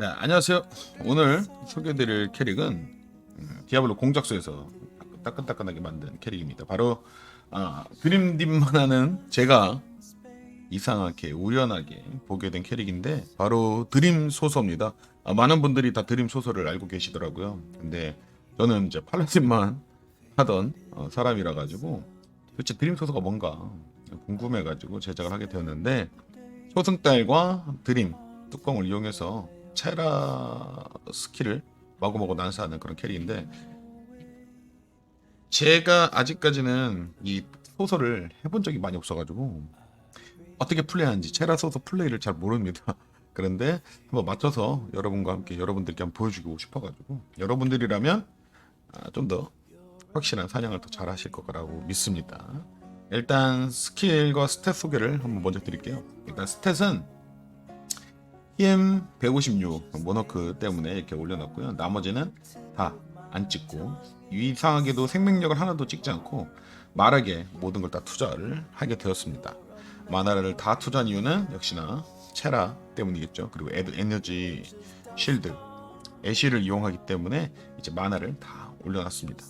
자, 안녕하세요. 오늘 소개해드릴 캐릭은 음, 디아블로 공작소에서 따끈따끈하게 만든 캐릭입니다. 바로 아, 드림dim만 하는 제가 이상하게 우연하게 보게 된 캐릭인데 바로 드림 소서입니다. 아, 많은 분들이 다 드림 소서를 알고 계시더라고요. 근데 저는 이제 팔라딘만 하던 어, 사람이라 가지고 도대체 드림 소서가 뭔가 궁금해 가지고 제작을 하게 되었는데 초승달과 드림 뚜껑을 이용해서 체라 스킬을 마구마구 난사하는 그런 캐릭인데 제가 아직까지는 이 소설을 해본 적이 많이 없어가지고 어떻게 플레이하는지 체라 소설 플레이를 잘 모릅니다. 그런데 한번 맞춰서 여러분과 함께 여러분들께 한번 보여주고 싶어가지고 여러분들이라면 아, 좀더 확실한 사냥을 더 잘하실 거라고 믿습니다. 일단 스킬과 스탯 소개를 한번 먼저 드릴게요. 일단 스탯은 EM 156 모노크 때문에 이렇게 올려놨고요. 나머지는 다 안 찍고 이상하게도 생명력을 하나도 찍지 않고 말하게 모든 걸 다 투자를 하게 되었습니다. 마나를 다 투자한 이유는 역시나 체라 때문이겠죠. 그리고 에드, 에너지 실드 애쉬를 이용하기 때문에 이제 마나를 다 올려놨습니다.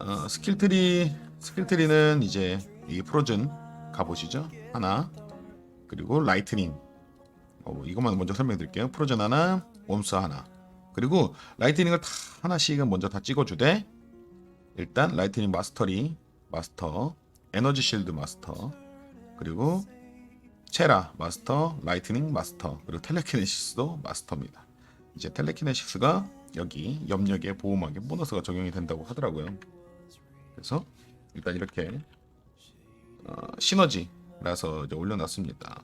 어, 스킬트리 스킬트리는 이제 이 프로즌 가보시죠 하나 그리고 라이트닝 어, 이것만 먼저 설명드릴게요. 프로즌 하나, 웜스 하나. 그리고 라이트닝을 다 하나씩은 먼저 다 찍어주되 일단 라이트닝 마스터리 마스터, 에너지 실드 마스터, 그리고 체라 마스터, 라이트닝 마스터, 그리고 텔레키네시스도 마스터입니다. 이제 텔레키네시스가 여기 염력에 보호막에 보너스가 적용이 된다고 하더라고요. 그래서 일단 이렇게 어, 시너지라서 이제 올려놨습니다.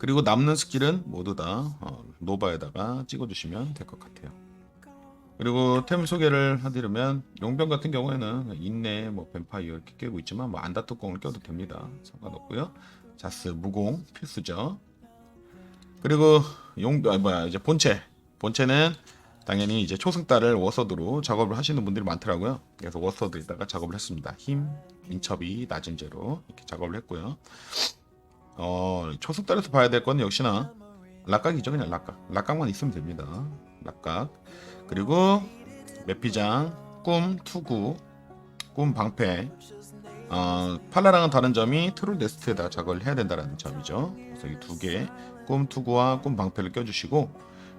그리고 남는 스킬은 모두 다 어, 노바에다가 찍어주시면 될 것 같아요. 그리고 템 소개를 해드리면 용병 같은 경우에는 인내, 뭐 뱀파이어 이렇게 끼고 있지만 뭐 안다 뚜껑을 껴도 됩니다. 상관없고요. 자스 무공 필수죠. 그리고 용 아, 뭐야 이제 본체 본체는 당연히 이제 초승달을 워서드로 작업을 하시는 분들이 많더라고요. 그래서 워서드에다가 작업을 했습니다. 힘, 인첩이 낮은 제로 이렇게 작업을 했고요. 어, 초승달에서 봐야 될건 역시나 락각이죠. 그냥 락각. 락각만 있으면 됩니다. 락각. 그리고 매피장, 꿈, 투구, 꿈 방패. 어, 팔라랑은 다른 점이 트롤 네스트에다 작업을 해야 된다는 점이죠. 그래서 이 두 개, 꿈 투구와 꿈 방패를 껴주시고,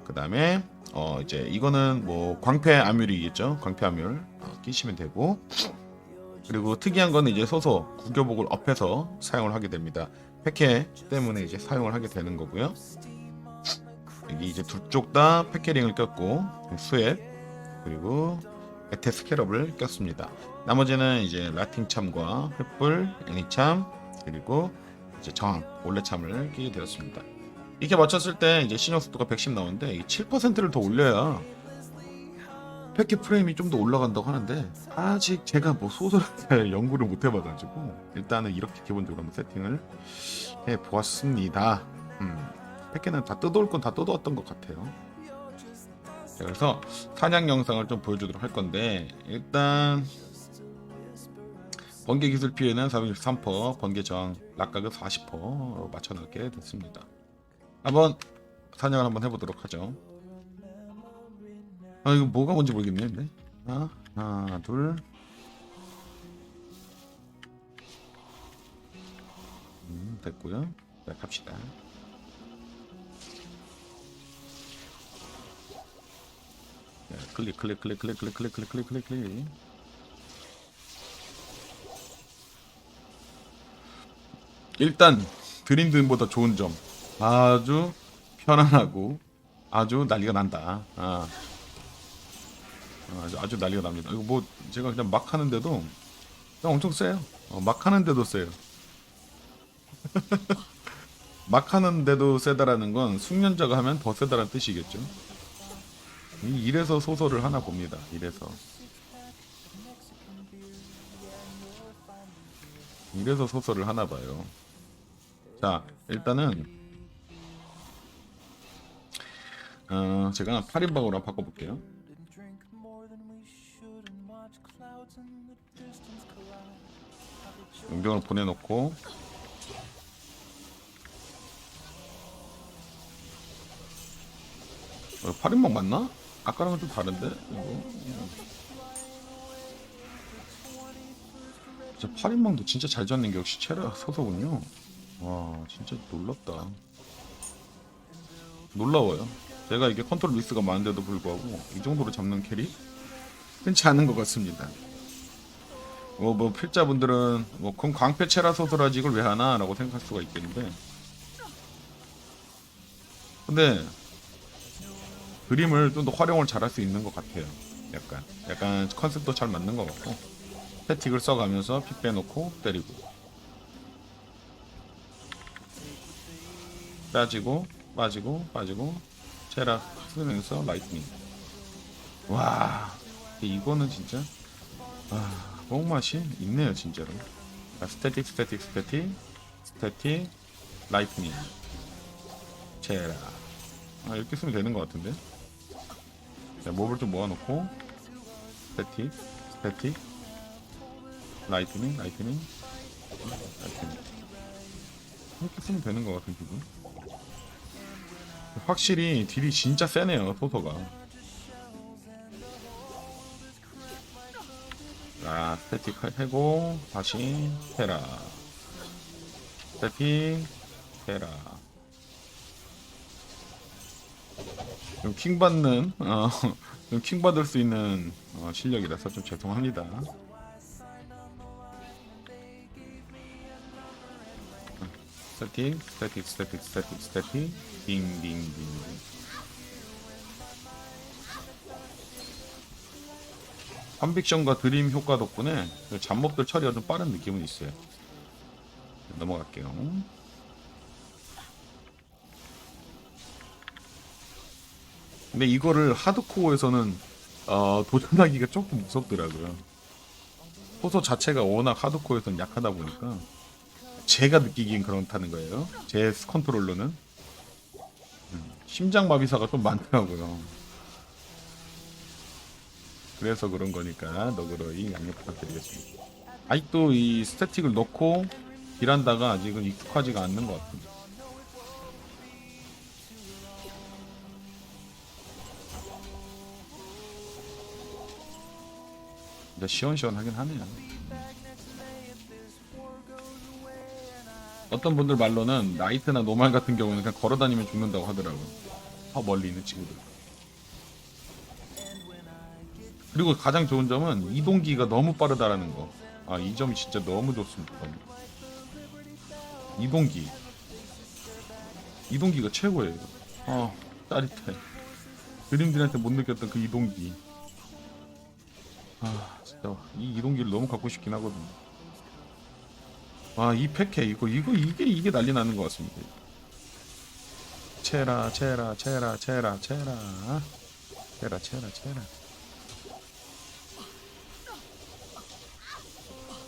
그 다음에 어, 이제 이거는 뭐 광패 암율이겠죠. 광패 암율 어, 끼시면 되고, 그리고 특이한 거는 이제 소소 구교복을 업해서 사용을 하게 됩니다. 패캐 때문에 이제 사용을 하게 되는 거고요. 여기 이제 두 쪽 다 패캐링을 꼈고 스웻 그리고 에테 스캐럽을 꼈습니다. 나머지는 이제 라틴 참과 횃불, 애니 참 그리고 이제 저항, 올레 참을 끼게 되었습니다. 이렇게 맞췄을 때 이제 신용 속도가 110 나오는데 이 7%를 더 올려야 패키 프레임이 좀 더 올라간다고 하는데 아직 제가 뭐 소설을 잘 연구를 못 해봐가지고 일단은 이렇게 기본적으로 한번 세팅을 해 보았습니다. 음, 패키는 다 뜯어올 건 다 뜯어왔던 것 같아요. 자, 그래서 사냥 영상을 좀 보여주도록 할 건데 일단 번개 기술 피해는 463%, 번개 저항 낙각은 40%로 맞춰놓게 됐습니다. 한번 사냥을 한번 해보도록 하죠. 아 이거 뭐가 뭔지 모르겠네 근데. 하나 하나 둘. 음, 됐고요. 자 갑시다. 자, 클릭 클릭 클릭 클릭 클릭 클릭 클릭 클릭 클릭 클릭. 일단 드림드보다 좋은 점. 아주 편안하고 아주 난리가 난다. 아. 아주, 아주 난리가 납니다. 이거 뭐 제가 그냥 막 하는데도 그냥 엄청 세요. 어, 막 하는데도 세요. 막 하는데도 세다라는 건 숙련자가 하면 더 세다라는 뜻이겠죠. 이- 이래서 소설을 하나 봅니다. 이래서. 이래서 소설을 하나 봐요. 자, 일단은 어, 제가 8인방으로 바꿔볼게요. 용병을 보내놓고 어, 8인방 맞나? 아까랑은 좀 다른데? 이거? 진짜 8인방도 진짜 잘 잡는 게 역시 체라 서서군요. 와, 진짜 놀랍다. 놀라워요. 제가 이게 컨트롤 미스가 많은데도 불구하고 이 정도로 잡는 캐리? 흔치 않은 것 같습니다. 뭐, 뭐, 필자분들은, 뭐, 그럼 광패 체라 소설하지 이걸 왜 하나? 라고 생각할 수가 있겠는데. 근데, 그림을 좀 더 활용을 잘할 수 있는 것 같아요. 약간. 약간 컨셉도 잘 맞는 것 같고. 스태틱을 써가면서 피 빼놓고 때리고. 빠지고, 빠지고, 빠지고. 체라 쓰면서 라이트닝. 와, 이거는 진짜. 아, 뽕맛이 있네요, 진짜로. 자, 스태틱, 스태틱, 스태틱, 스태틱, 라이트닝, 체라. 아, 이렇게 쓰면 되는 것 같은데. 자, 몹을 좀 모아놓고, 스태틱, 스태틱, 라이트닝, 라이트닝, 라이트닝. 이렇게 쓰면 되는 것 같은 기분. 확실히 딜이 진짜 세네요, 소서가. 자, 스태틱 해고 다시 테라. 스태틱 테라. 좀 킹 받는 어, 좀 킹 받을 수 있는 어, 실력이라서 좀 죄송합니다. 스태틱 스태틱 스태틱 스태틱. 스태틱 딩 딩 딩 컨빅션과 드림 효과 덕분에 잡몹들 처리가 좀 빠른 느낌은 있어요. 넘어갈게요. 근데 이거를 하드코어에서는 어, 도전하기가 조금 무섭더라고요. 소서 자체가 워낙 하드코어에서는 약하다 보니까 제가 느끼기엔 그렇다는 거예요. 제 컨트롤러는 음, 심장 마비사가 좀 많더라고요. 그래서 그런 거니까 너그러이 양해 부탁드리겠습니다. 아직도 이 스태틱을 넣고 일한다가 아직은 익숙하지가 않는 것 같습니다. 근데 시원시원하긴 하네요. 어떤 분들 말로는 나이트나 노말 같은 경우는 그냥 걸어다니면 죽는다고 하더라고요. 더 멀리 있는 친구들. 그리고 가장 좋은 점은 이동기가 너무 빠르다라는 거. 아, 이 점이 진짜 너무 좋습니다. 이동기. 이동기가 최고예요. 아, 짜릿해. 그림들한테 못 느꼈던 그 이동기. 아, 진짜 이 이동기를 너무 갖고 싶긴 하거든요. 아, 이 패케 이거 이거 이게 이게 난리 나는 것 같습니다. 체라 체라 체라 체라 체라 체라 체라 체라.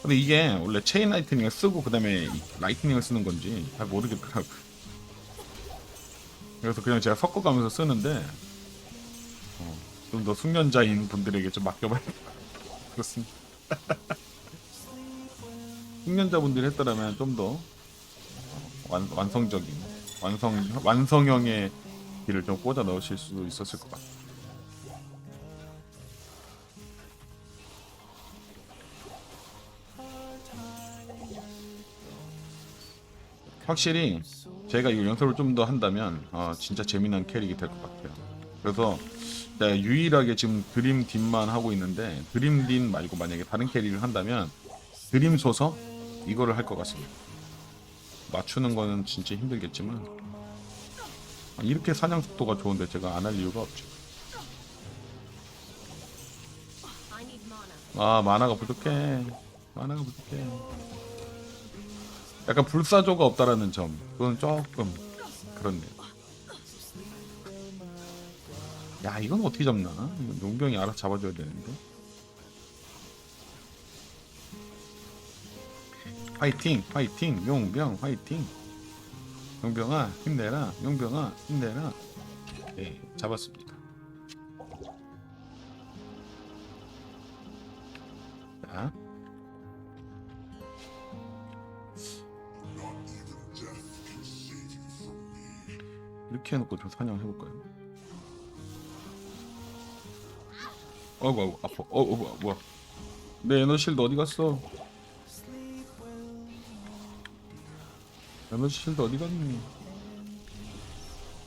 근데 이게 원래 체인 라이트닝을 쓰고 그 다음에 라이트닝을 쓰는 건지 잘 모르겠더라고. 그래서 그냥 제가 섞어가면서 쓰는데 어, 좀더 숙련자인 분들에게 좀 맡겨봐야겠다. 그렇습니다. 숙련자분들이 했더라면 좀더 완, 완성적인 완성 완성형의 길을 좀 꽂아 넣으실 수도 있었을 것 같아요. 확실히 제가 이 연습을 좀 더 한다면 어, 진짜 재미난 캐릭이 될 것 같아요. 그래서 제가 유일하게 지금 드림 딘만 하고 있는데 드림 딘 말고 만약에 다른 캐릭을 한다면 드림 소서 이거를 할 것 같습니다. 맞추는 거는 진짜 힘들겠지만 아, 이렇게 사냥 속도가 좋은데 제가 안 할 이유가 없죠. 아 만화가 부족해. 만화가 부족해. 약간 불사조가 없다라는 점 그건 조금 그렇네요. 야 이건 어떻게 잡나? 용병이 알아서 잡아줘야 되는데. 화이팅, 화이팅, 용병, 화이팅. 용병아 힘내라, 용병아 힘내라. 네, 잡았습니다. 이렇게 해놓고 좀 사냥해볼까요? 어이구 어이구 아파. 어, 어 뭐야 뭐야. 내 에너실드 어디 갔어? 에너실드 어디 갔니?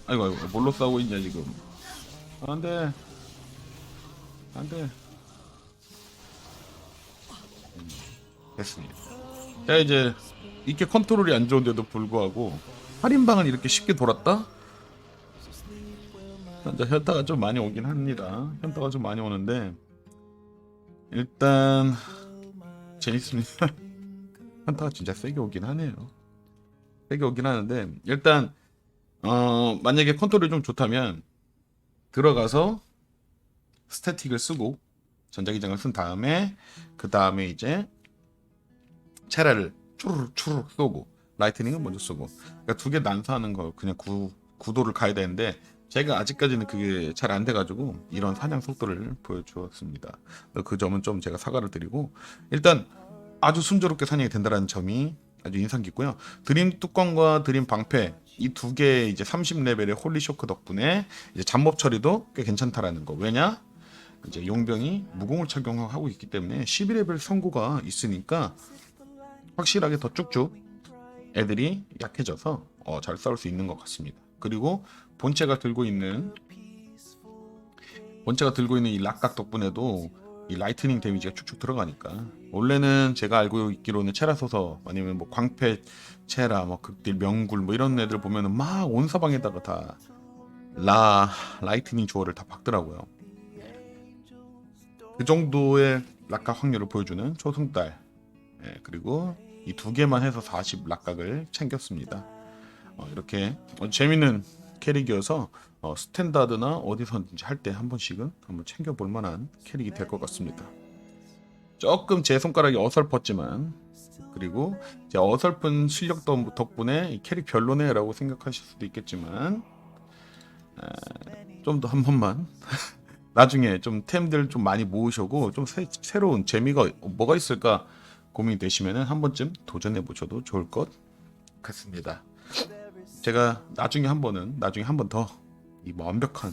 아이고 아이고 뭘로 싸우고 있냐 지금. 안돼. 안돼. 음, 됐습니다. 자 이제 이렇게 컨트롤이 안 좋은데도 불구하고 할인방은 이렇게 쉽게 돌았다? 이제 현타가 좀 많이 오긴 합니다. 현타가 좀 많이 오는데 일단 재밌습니다. 현타가 진짜 세게 오긴 하네요. 세게 오긴 하는데 일단 어 만약에 컨트롤이 좀 좋다면 들어가서 스태틱을 쓰고 전자기장을 쓴 다음에 그 다음에 이제 체라를 추르륵 추르륵 쏘고 라이트닝은 먼저 쏘고 그러니까 두 개 난사하는 거 그냥 구, 구도를 가야 되는데 제가 아직까지는 그게 잘 안 돼가지고 이런 사냥 속도를 보여주었습니다. 그 점은 좀 제가 사과를 드리고 일단 아주 순조롭게 사냥이 된다는 점이 아주 인상 깊고요. 드림 뚜껑과 드림 방패 이 두개 이제 30레벨의 홀리 쇼크 덕분에 이제 잠법 처리도 꽤 괜찮다라는 거. 왜냐? 이제 용병이 무공을 착용하고 있기 때문에 12레벨 선고가 있으니까 확실하게 더 쭉쭉 애들이 약해져서 어, 잘 싸울 수 있는 것 같습니다. 그리고 본체가 들고 있는 본체가 들고 있는 이 락각 덕분에도 이 라이트닝 데미지가 쭉쭉 들어가니까 원래는 제가 알고 있기로는 체라 소서 아니면 뭐 광패 체라 뭐 극딜 명굴 뭐 이런 애들 보면은 막온 사방에다가 다 라 라이트닝 조어를 다 박더라고요. 그 정도의 락각 확률을 보여주는 초승달 예, 그리고 이 두 개만 해서 40 락각을 챙겼습니다. 어, 이렇게 어, 재밌는 캐릭이어서 어, 스탠다드나 어디서든지 할 때 한 번씩은 한번 챙겨볼 만한 캐릭이 될 것 같습니다. 조금 제 손가락이 어설펐지만 그리고 제 어설픈 실력 덕- 덕분에 이 캐릭 별로네라고 생각하실 수도 있겠지만 좀 더 한 번만 나중에 좀 템들 좀 많이 모으셔고 좀 새, 새로운 재미가 뭐가 있을까 고민이 되시면은 한 번쯤 도전해 보셔도 좋을 것 같습니다. 제가 나중에 한 번은 나중에 한 번 더 이 완벽한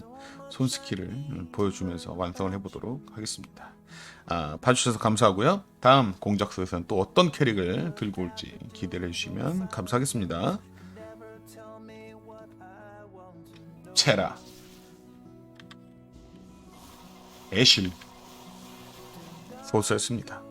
손 스킬을 음, 보여주면서 완성을 해보도록 하겠습니다. 아, 봐주셔서 감사하고요. 다음 공작소에서는 또 어떤 캐릭을 들고 올지 기대를 해주시면 감사하겠습니다. 체라 애실 소스였습니다.